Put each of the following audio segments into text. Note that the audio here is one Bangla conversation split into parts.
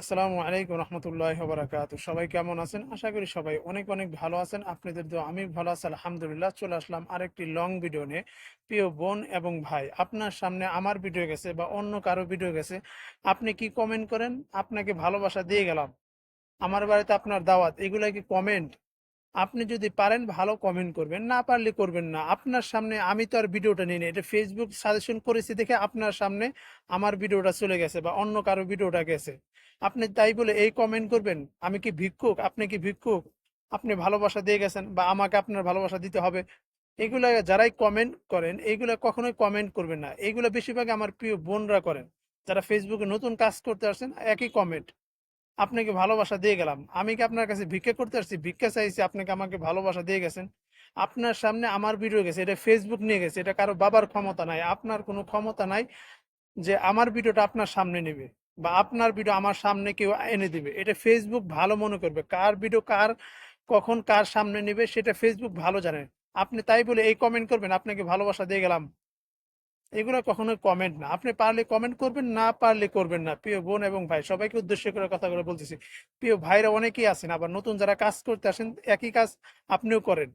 আসসালামু আলাইকুম রহমতুল্লাহ বারাকাত সবাই কেমন আছেন? আশা করি সবাই অনেক অনেক ভালো আছেন। আপনাদের তো আমি ভালো আছি, আলহামদুলিল্লাহ। চলে আসলাম আরেকটি লং ভিডিও নিয়ে। প্রিয় বোন এবং ভাই, আপনার সামনে আমার ভিডিও গেছে বা অন্য কারও ভিডিও গেছে। আপনি কি কমেন্ট করেন? আপনাকে ভালোবাসা দিয়ে গেলাম। আমার বাড়িতে আপনার দাওয়াত, এগুলো কি কমেন্ট আপনি যদি পারেন ভালো কমেন্ট করবেন না পারলে করবেন না। আপনার সামনে আমি তো আর ভিডিওটা নিই নি, এটা ফেসবুক সাজেশন করেছি দেখে আপনার সামনে আমার ভিডিওটা চলে গেছে বা অন্য কারও ভিডিওটা গেছে। আপনি তাই বলে এই কমেন্ট করবেন আমি কি ভিক্ষুক? আপনি কি ভিক্ষুক? আপনি ভালোবাসা দিয়ে গেছেন বা আমাকে আপনার ভালোবাসা দিতে হবে? এগুলা যারাই কমেন্ট করেন এইগুলা কখনোই কমেন্ট করবেন না। এইগুলা বেশিরভাগ আমার প্রিয় বোনরা করেন। যারা ফেসবুকে নতুন কাজ করতে আসছেন একই কমেন্ট আপনাকে ভালোবাসা দিয়ে গেলাম। আমি কি আপনার কাছে ভিক্ষা করতে আসছি? ভিক্ষা চাইছি, আপনাকে আমাকে ভালোবাসা দিয়ে গেছেন। আপনার সামনে আমার ভিডিও গেছে, এটা ফেসবুক নিয়ে গেছে, এটা কারও বাবার ক্ষমতা নাই, আপনার কোনো ক্ষমতা নাই যে আমার ভিডিওটা আপনার সামনে নেবে বা আপনার ভিডিও আমার সামনে কেউ এনে দিবে। এটা ফেসবুক ভালো মনে করবে, কার ভিডিও কার, কখন কার সামনে নেবে, সেটা ফেসবুক ভালো জানে। আপনি তাই বলে এই কমেন্ট করবেন, আপনাকে ভালোবাসা দিয়ে গেলাম। এগুলো কখনো কমেন্ট না। আপনি পারলে কমেন্ট করবেন, না পারলে করবেন না। প্রিয় বোন এবং ভাই, সবাইকে উদ্দেশ্য করে কথাগুলো বলতেছি। প্রিয় ভাইরা অনেকেই আছেন, আবার নতুন যারা কাজ করতে আসেন, একই কাজ আপনিও করেন।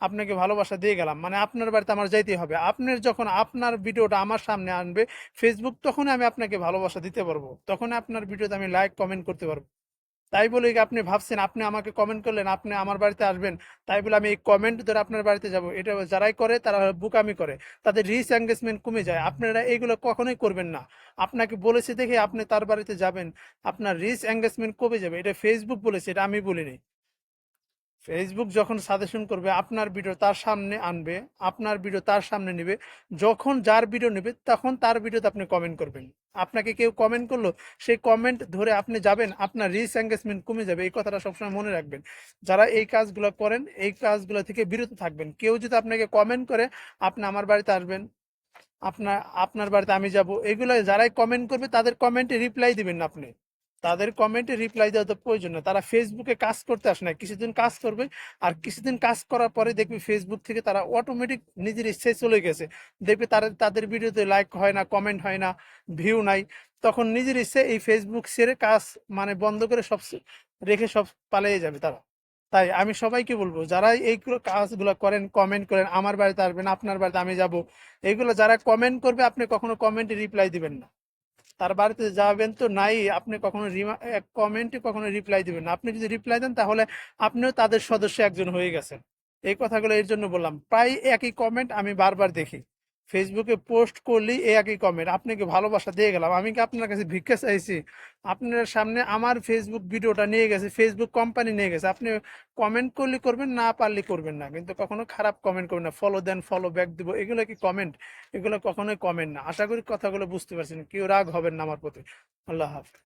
আপনাকে ভালোবাসা দিয়ে গেলাম। মানে আপনার বাড়িতে আমার যাইতে হবে। আপনার যখন আপনার ভিডিওটা আমার সামনে আনবে ফেসবুক তখন আমি আপনাকে ভালোবাসা দিতে পারব। তখন আপনার ভিডিওতে আমি লাইক কমেন্ট করতে পারব। তাই বলে আপনি ভাবছেন, আপনি আমাকে কমেন্ট করলেন, আপনি আমার বাড়িতে আসবেন, তাই বলে আমি এই কমেন্ট ধরে আপনার বাড়িতে যাব। এটা যারাই করে তারা বুকামি করে, তাদের রিচ এঙ্গেজমেন্ট কমে যায়। আপনারা এইগুলো কখনোই করবেন না। আপনাকে বলেছে দেখে আপনি তার বাড়িতে যাবেন, আপনার রিচ এঙ্গেজমেন্ট কমে যাবে। এটা ফেসবুক বলেছে, এটা আমি বলিনি। ফেসবুক যখন সাজেশন করবে, আপনার ভিডিও তার সামনে আনবে, আপনার ভিডিও তার সামনে নেবে, যখন যার ভিডিও নেবে, তখন তার ভিডিওতে আপনি কমেন্ট করবেন। আপনাকে কেউ কমেন্ট করল, সেই কমেন্ট ধরে আপনি যাবেন, আপনার রিচ এঙ্গেজমেন্ট কমে যাবে, এই কথাটা সবসময় মনে রাখবেন। যারা এই কাজগুলো করেন, এই কাজগুলো থেকে বিরত থাকবেন। কেউ যদি আপনাকে কমেন্ট করে, আপনি আমার বাড়িতে আসবেন, আপনার আপনার বাড়িতে আমি যাব, এগুলো যারাই কমেন্ট করবে, তাদের কমেন্টে রিপ্লাই দিবেন আপনি। তাদের কমেন্টে রিপ্লাই দেওয়া তো প্রয়োজন না। তারা ফেসবুকে কাজ করতে আসে না। কিছুদিন কাজ করবে আর কিছুদিন কাজ করার পরে দেখবে ফেসবুক থেকে তারা অটোমেটিক নিজের ইচ্ছায় চলে গেছে। দেখবে তারা, তাদের ভিডিওতে লাইক হয় না কমেন্ট হয় না ভিউ নাই। তখন নিজের ইচ্ছে এই ফেসবুক ছেড়ে কাজ মানে বন্ধ করে সব রেখে সব পালিয়ে যাবে তারা। তাই আমি সবাইকে বলব, যারা এইগুলো কাজগুলো করেন কমেন্ট করেন, আমার বাড়িতে আসবেন, আপনার বাড়িতে আমি যাব এইগুলো যারা কমেন্ট করবে, আপনি কখনো কমেন্টে রিপ্লাই দিবেন না। তার বাড়িতে যাবেন তো নাই, আপনি কখনো কমেন্টে কখনো রিপ্লাই দিবেন আপনি যদি রিপ্লাই দেন, তাহলে আপনিও তাদের সদস্য একজন হয়ে গেছেন। এই কথাগুলো এর জন্য বললাম। প্রায় একই কমেন্ট আমি বারবার দেখি। ফেসবুকে পোস্ট করলেই এ একই কমেন্ট আপনাকে ভালোবাসা দিয়ে গেলাম, আমি কি আপনার কাছে ভিক্ষা চাইছি? আপনার সামনে আমার ফেসবুক ভিডিওটা নিয়ে গেছে ফেসবুক কোম্পানি নিয়ে গেছে, আপনি কমেন্ট করলে করবেন, না পারলে করবেন না, কিন্তু কখনো খারাপ কমেন্ট করবেন না ফলো দেন ফলো ব্যাক দিব, এগুলো কি কমেন্ট এগুলো কখনোই কমেন্ট না, আশা করি কথাগুলো বুঝতে পারছেন, কেউ রাগ হবেন না আমার প্রতি, আল্লাহ হাফেজ।